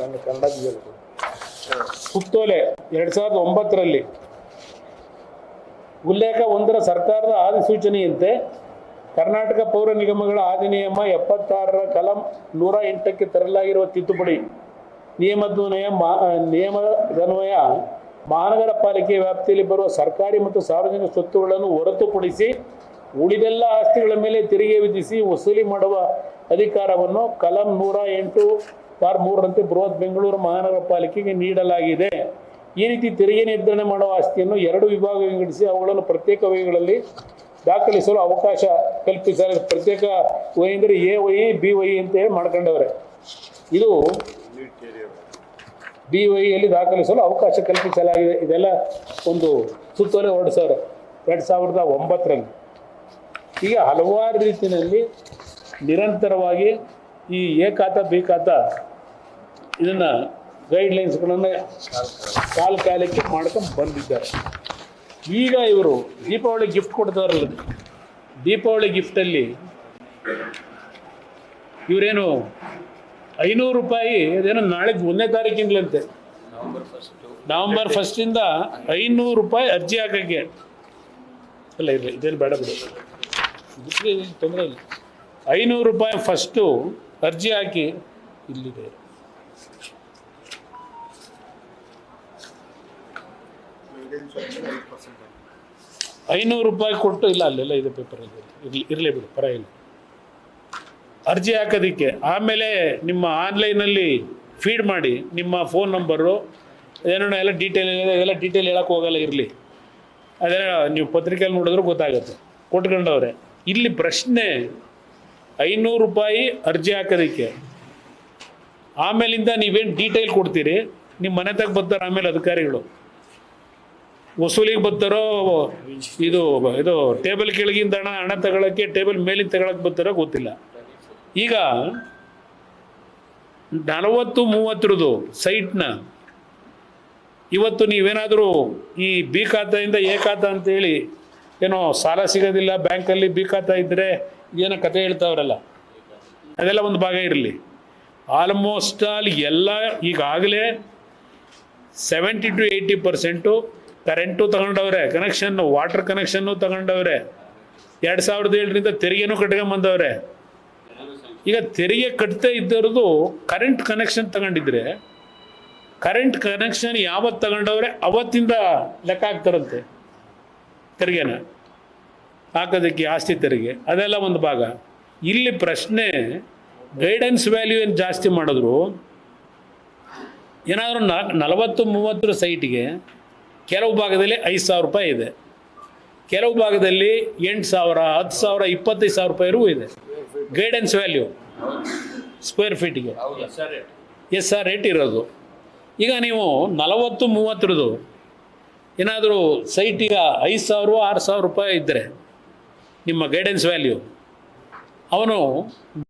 ಕನ್ನಡ ಕನ್ನಡ. ಸುತ್ತೋಲೆ ಎರಡ್ ಸಾವಿರದ ಒಂಬತ್ತರಲ್ಲಿ ಉಲ್ಲೇಖ ಒಂದರ ಸರ್ಕಾರದ ಆದಿಸೂಚನೆಯಂತೆ ಕರ್ನಾಟಕ ಪೌರ ನಿಗಮಗಳ ಅಧಿನಿಯಮ ಎಪ್ಪತ್ತಾರರ ಕಲಂ ನೂರ ಎಂಟಕ್ಕೆ ತರಲಾಗಿರುವ ತಿದ್ದುಪಡಿ ನಿಯಮದ ಮಾ ನಿಯಮದನ್ವಯ, ಮಹಾನಗರ ಪಾಲಿಕೆ ವ್ಯಾಪ್ತಿಯಲ್ಲಿ ಬರುವ ಸರ್ಕಾರಿ ಮತ್ತು ಸಾರ್ವಜನಿಕ ಸ್ವತ್ತುಗಳನ್ನು ಹೊರತುಪಡಿಸಿ ಉಳಿದೆಲ್ಲ ಆಸ್ತಿಗಳ ಮೇಲೆ ತೆರಿಗೆ ವಿಧಿಸಿ ವಸೂಲಿ ಮಾಡುವ ಅಧಿಕಾರವನ್ನು ಕಲಂ ನೂರ ಎಂಟು ಬಾರ್ ಮೂರರಂತೆ ಬೃಹತ್ ಬೆಂಗಳೂರು ಮಹಾನಗರ ಪಾಲಿಕೆಗೆ ನೀಡಲಾಗಿದೆ. ಈ ರೀತಿ ತೆರಿಗೆ ನಿರ್ಧರಣೆ ಮಾಡುವ ಆಸ್ತಿಯನ್ನು ಎರಡು ವಿಭಾಗ ವಿಂಗಡಿಸಿ ಅವುಗಳನ್ನು ಪ್ರತ್ಯೇಕ ವೈಗಳಲ್ಲಿ ದಾಖಲಿಸಲು ಅವಕಾಶ ಕಲ್ಪಿಸಲು ಪ್ರತ್ಯೇಕ ವೈ ಅಂದರೆ ಎ ವೈ ಬಿ ವೈ ಅಂತ ಹೇಳಿ ಮಾಡ್ಕೊಂಡವ್ರೆ. ಇದು ಬಿ ವೈಯಲ್ಲಿ ದಾಖಲಿಸಲು ಅವಕಾಶ ಕಲ್ಪಿಸಲಾಗಿದೆ. ಇದೆಲ್ಲ ಒಂದು ಸುತ್ತೋಲೆ ಹೊರಡಿಸೋರು ಎರಡು ಸಾವಿರದ ಒಂಬತ್ತರಲ್ಲಿ. ಈಗ ಹಲವಾರು ರೀತಿಯಲ್ಲಿ ನಿರಂತರವಾಗಿ ಈ ಎ ಬೇಕಾತ ಇದನ್ನು ಗೈಡ್ಲೈನ್ಸ್ಗಳನ್ನು ಕಾಲ ಕಾಲಕ್ಕೆ ಮಾಡ್ಕೊಂಡು ಬಂದಿದ್ದಾರೆ. ಈಗ ಇವರು ದೀಪಾವಳಿ ಗಿಫ್ಟ್ ಕೊಡ್ತಾರಲ್ಲ, ದೀಪಾವಳಿ ಗಿಫ್ಟಲ್ಲಿ ಇವರೇನು ಐನೂರು ರೂಪಾಯಿ, ಅದೇನೋ ನಾಳೆ ಒಂದನೇ ತಾರೀಕಿಂದಲಂತೆ ನವಂಬರ್ ಫಸ್ಟಿಂದ ಐನೂರು ರೂಪಾಯಿ ಅರ್ಜಿ ಹಾಕೋಕ್ಕೆ. ಅಲ್ಲ ಇಲ್ಲ, ಇದೇನು ಬೇಡ ಬಿಡಿ. ತೊಂದರೆ ಇಲ್ಲ. ಐನೂರು ರೂಪಾಯಿ ಫಸ್ಟು ಅರ್ಜಿ ಹಾಕಿ ಇಲ್ಲಿದೆ. ಐನೂರು ರೂಪಾಯಿ ಕೊಟ್ಟು ಇಲ್ಲ, ಅಲ್ಲೆಲ್ಲ ಇದೆ ಪೇಪರಲ್ಲಿ ಇರಲಿ ಇರಲಿ ಬಿಡು ಪರವಾಗಿಲ್ಲ ಅರ್ಜಿ ಹಾಕೋದಕ್ಕೆ. ಆಮೇಲೆ ನಿಮ್ಮ ಆನ್ಲೈನಲ್ಲಿ ಫೀಡ್ ಮಾಡಿ, ನಿಮ್ಮ ಫೋನ್ ನಂಬರು ಏನೋ ಎಲ್ಲ ಡೀಟೇಲ್ ಎಲ್ಲ ಡೀಟೇಲ್ ಹೇಳೋಕೆ ಹೋಗಲ್ಲ, ಇರಲಿ. ಅದೇ ನೀವು ಪತ್ರಿಕೆಯಲ್ಲಿ ನೋಡಿದ್ರು ಗೊತ್ತಾಗುತ್ತೆ. ಕೊಟ್ಕೊಂಡವ್ರೆ. ಇಲ್ಲಿ ಪ್ರಶ್ನೆ, ಐನೂರು ರೂಪಾಯಿ ಅರ್ಜಿ ಹಾಕೋದಕ್ಕೆ. ಆಮೇಲಿಂದ ನೀವೇನು ಡೀಟೇಲ್ ಕೊಡ್ತೀರಿ? ನಿಮ್ಮ ಮನೆ ತಗ ಬರ್ತಾರೆ ಆಮೇಲೆ ಅಧಿಕಾರಿಗಳು. ವಸೂಲಿಗೆ ಬರ್ತಾರೋ, ಇದು ಇದು ಟೇಬಲ್ ಕೆಳಗಿಂದ ಹಣ ಹಣ ತಗೊಳಕ್ಕೆ ಟೇಬಲ್ ಮೇಲಿಂದ ತಗೊಳಕ್ಕೆ ಬರ್ತಾರೋ ಗೊತ್ತಿಲ್ಲ. ಈಗ ನಲವತ್ತು ಮೂವತ್ತರದು ಸೈಟ್ನ ಇವತ್ತು ನೀವೇನಾದರೂ ಈ ಬಿ ಖಾತೆಯಿಂದ ಎ ಖಾತ ಅಂತೇಳಿ ಏನೋ ಸಾಲ ಸಿಗೋದಿಲ್ಲ ಬ್ಯಾಂಕಲ್ಲಿ ಬಿ ಖಾತ ಇದ್ದರೆ ಏನೋ ಕತೆ ಹೇಳ್ತಾವ್ರಲ್ಲ. ಅದೆಲ್ಲ ಒಂದು ಭಾಗ ಇರಲಿ. ಆಲ್ಮೋಸ್ಟ್ ಆಲ್ ಎಲ್ಲ ಈಗಾಗಲೇ seventy to eighty percent current ತಗೊಂಡವ್ರೆ. Connection water connection ತಗೊಂಡವ್ರೆ. ಎರಡು ಸಾವಿರದ ಏಳರಿಂದ ತೆರಿಗೆನೂ ಕಟ್ಕೊಂಬಂದವ್ರೆ ಈಗ ತೆರಿಗೆ ಕಟ್ತಾ ಇದ್ದವ್ರದ್ದು ಕರೆಂಟ್ ಕನೆಕ್ಷನ್ ತಗೊಂಡಿದ್ರೆ ಕರೆಂಟ್ ಕನೆಕ್ಷನ್ ಯಾವತ್ತು ತಗೊಂಡವ್ರೆ ಅವತ್ತಿಂದ ಲೆಕ್ಕ ಹಾಕ್ತಾರಂತೆ ತೆರಿಗೆನ. ಹಾಕೋದಕ್ಕೆ ಆಸ್ತಿ ತೆರಿಗೆ, ಅದೆಲ್ಲ ಒಂದು ಭಾಗ. ಇಲ್ಲಿ ಪ್ರಶ್ನೆ ಗೈಡೆನ್ಸ್ ವ್ಯಾಲ್ಯೂ ಏನು ಜಾಸ್ತಿ ಮಾಡಿದ್ರು ಏನಾದರೂ ನಾಲ್ಕು ನಲವತ್ತು ಮೂವತ್ತರ ಸೈಟಿಗೆ ಕೆಲವು ಭಾಗದಲ್ಲಿ ಐದು ಸಾವಿರ ರೂಪಾಯಿ ಇದೆ. ಕೆಲವು ಭಾಗದಲ್ಲಿ ಎಂಟು ಸಾವಿರ ಹತ್ತು ಸಾವಿರ ಇಪ್ಪತ್ತೈದು ಸಾವಿರ ರೂಪಾಯಿವರೆಗೂ ಇದೆ. ಗೈಡೆನ್ಸ್ ವ್ಯಾಲ್ಯೂ ಸ್ಕ್ವೇರ್ ಫೀಟಿಗೆ ಎಸ್ ಆರ್ ರೇಟ್. ಇರೋದು. ಈಗ ನೀವು ನಲವತ್ತು ಮೂವತ್ತರದು ಏನಾದರೂ ಸೈಟಿಗೆ ಐದು ಸಾವಿರ ಆರು ಸಾವಿರ ರೂಪಾಯಿ ಇದ್ದರೆ ನಿಮ್ಮ ಗೈಡೆನ್ಸ್ ವ್ಯಾಲ್ಯೂ ಅವನು